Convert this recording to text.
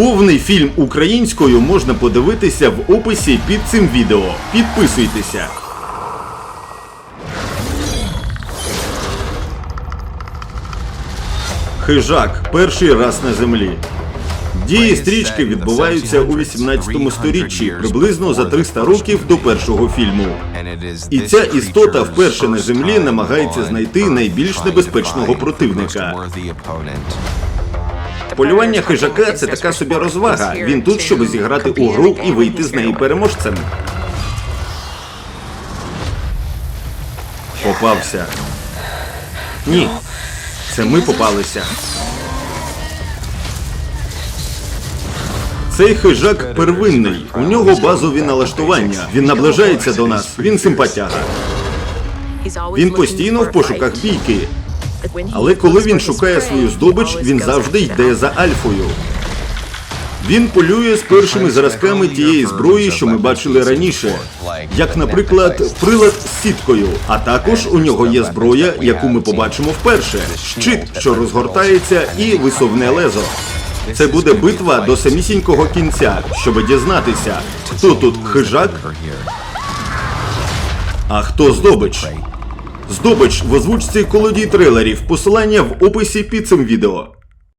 Повний фільм українською можна подивитися в описі під цим відео. Підписуйтеся. Хижак перший раз на землі. Дії стрічки відбуваються у 18 сторіччі, приблизно за 300 років до першого фільму. І ця істота вперше на землі намагається знайти найбільш небезпечного противника. Полювання хижака це така собі розвага. Він тут, щоб зіграти у гру і вийти з неї переможцем. Попався. Ні. Це ми попалися. Цей хижак первинний. У нього базові налаштування. Він наближається до нас. Він симпатяга. Він постійно в пошуках бійки. Але коли він шукає свою здобич, він завжди йде за альфою. Він полює з першими зразками тієї зброї, що ми бачили раніше, як, наприклад, прилад з сіткою. А також у нього є зброя, яку ми побачимо вперше: щит, що розгортається, і висувне лезо. Це буде битва до самісінького кінця, щоб дізнатися, хто тут хижак, а хто здобич. Здобич в озвучці колодій трейлерів. Посилання в описі під цим відео.